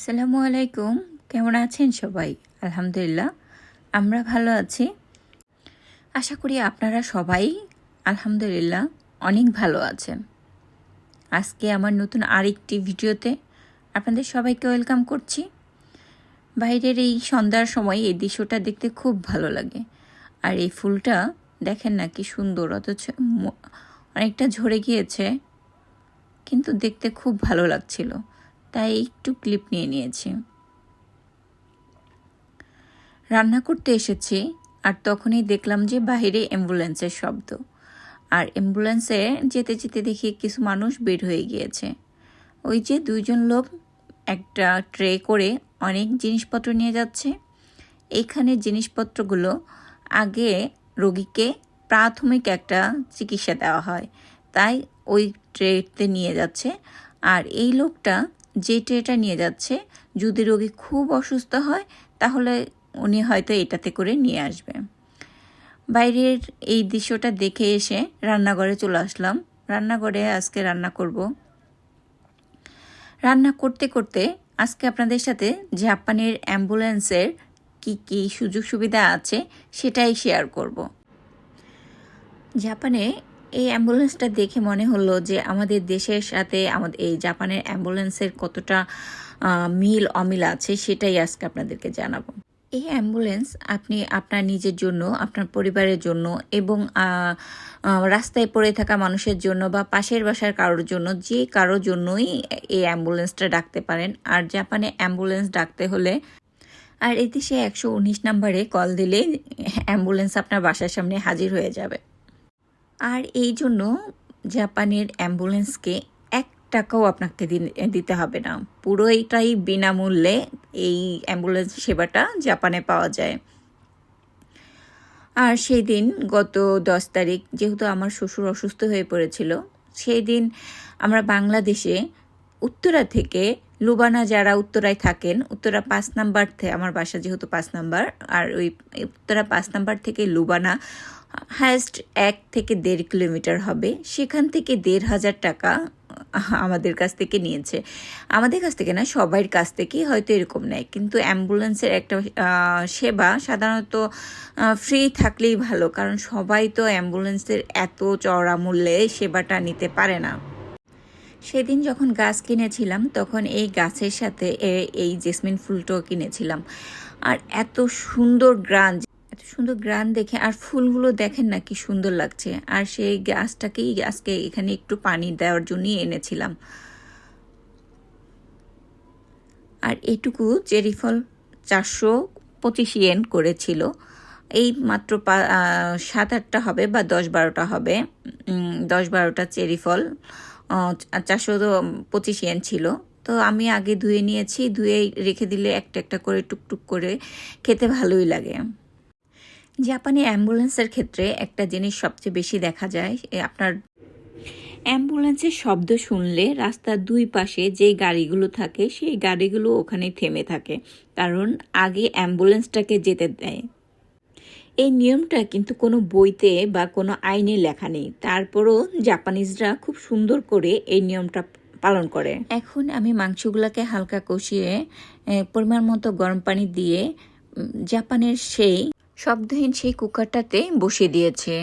আসসালামু আলাইকুম। কেমন আছেন সবাই? আলহামদুলিল্লাহ, আমরা ভালো আছি। আশা করি আপনারা সবাই, আলহামদুলিল্লাহ, অনেক ভালো আছেন। আজকে আমার নতুন আরেকটি ভিডিওতে আপনাদের সবাইকে ওয়েলকাম করছি। বাইরের এই সন্ধ্যার সময় এই দৃশ্যটা দেখতে খুব ভালো লাগে। আর এই ফুলটা দেখেন না কি সুন্দর, অথচ অনেকটা ঝরে গিয়েছে, কিন্তু দেখতে খুব ভালো লাগছিল। তাই একটু ক্লিপ নিয়ে নিয়েছি। রান্না করতে এসেছি আর তখনই দেখলাম যে বাইরে অ্যাম্বুলেন্সের শব্দ। আর অ্যাম্বুলেন্সে যেতে যেতে দেখি কিছু মানুষ বের হয়ে গিয়েছে। ওই যে দুইজন লোক একটা ট্রে করে অনেক জিনিসপত্র নিয়ে যাচ্ছে। এইখানে জিনিসপত্রগুলো আগে রোগীকে প্রাথমিক একটা চিকিৎসা দেওয়া হয়। তাই ওই ট্রেতে নিয়ে যাচ্ছে। আর এই লোকটা যে ট্রেটা নিয়ে যাচ্ছে, যদি রোগী খুব অসুস্থ হয়, তাহলে উনি হয়তো এটাতে করে নিয়ে আসবে। বাইরের এই দৃশ্যটা দেখে এসে রান্নাঘরে চলে আসলাম। রান্নাঘরে আজকে রান্না করব। রান্না করতে করতে আজকে আপনাদের সাথে জাপানের অ্যাম্বুলেন্সের কি কি সুযোগ সুবিধা আছে, সেটাই শেয়ার করব। জাপানে এই অ্যাম্বুলেন্সটা দেখে মনে হলো যে আমাদের দেশের সাথে আমাদের এই জাপানের অ্যাম্বুলেন্সের কতটা মিল অমিল আছে সেটাই আজকে আপনাদেরকে জানাব। এই অ্যাম্বুলেন্স আপনি আপনার নিজের জন্য, আপনার পরিবারের জন্য এবং রাস্তায় পড়ে থাকা মানুষের জন্য বা পাশের বাসার কারোর জন্য যে কারোর জন্যই এই অ্যাম্বুলেন্সটা ডাকতে পারেন। আর জাপানে অ্যাম্বুলেন্স ডাকতে হলে, আর এদেশে একশো উনিশ নাম্বারে কল দিলে অ্যাম্বুলেন্স আপনার বাসার সামনে হাজির হয়ে যাবে। আর এই জন্য জাপানের অ্যাম্বুলেন্সকে এক টাকাও আপনাকে দিতে হবে না। পুরো পুরোটাই বিনামূল্যে এই অ্যাম্বুলেন্স সেবাটা জাপানে পাওয়া যায়। আর সেই দিন গত দশ তারিখ, যেহেতু আমার শ্বশুর অসুস্থ হয়ে পড়েছিল সেই দিন আমরা বাংলাদেশে, উত্তরা থেকে লুবানা যারা উত্তরায় থাকেন, উত্তরা পাঁচ নাম্বার থেকে আমার বাসা যেহেতু পাঁচ নাম্বার, আর ওই উত্তরা পাঁচ নাম্বার থেকে লুবানা হায়েস্ট এক থেকে দেড় কিলোমিটার হবে। সেখান থেকে দেড় হাজার টাকা আমাদের কাছ থেকে নিয়েছে। আমাদের কাছ থেকে না সবার কাছ থেকেই হয়তো এরকম নেয়। কিন্তু অ্যাম্বুলেন্সের একটা সেবা সাধারণত ফ্রি থাকলেই ভালো। কারণ সবাই তো অ্যাম্বুলেন্সের এত চড়া মূল্যে সেবাটা নিতে পারে না। সেদিন যখন গাছ কিনেছিলাম, তখন এই গাছের সাথে এই জেসমিন ফুলটাও কিনেছিলাম। আর এত সুন্দর গ্রান, এত সুন্দর গ্রান দেখে, আর ফুলগুলো দেখেন না কি সুন্দর লাগছে। আর সেই গাছটাকেই আজকে এখানে একটু পানি দেওয়ার জন্যই এনেছিলাম। আর এটুকু চেরি ফল চারশো পঁচিশ ইয়েন করেছিল। এই মাত্র সাত আটটা হবে বা দশ বারোটা হবে। দশ বারোটা চেরি ফল চারশো পঁচিশ ইয়েন ছিল। তো আমি আগে ধুয়ে নিয়েছি, ধুয়ে রেখে দিলে একটা একটা করে টুকটুক করে খেতে ভালোই লাগে। জাপানি অ্যাম্বুলেন্সের ক্ষেত্রে একটা জিনিস সবচেয়ে বেশি দেখা যায় আপনার অ্যাম্বুলেন্সের শব্দ শুনলে রাস্তার দুই পাশে যে গাড়িগুলো থাকে, সেই গাড়িগুলো ওখানে থেমে থাকে। কারণ আগে অ্যাম্বুলেন্সটাকে যেতে দেয়। এই নিয়মটা কিন্তু কোনো বইতে বা কোনো আইনে লেখা নেই। তারপরও জাপানিজরা খুব সুন্দর করে এই নিয়মটা পালন করে। এখন আমি মাংসগুলোকে হালকা কষিয়ে পরিমাণ মতো গরম পানি দিয়ে জাপানের সেই, শব্দহীন সেই কুকারটাতে বসিয়ে দিয়েছে।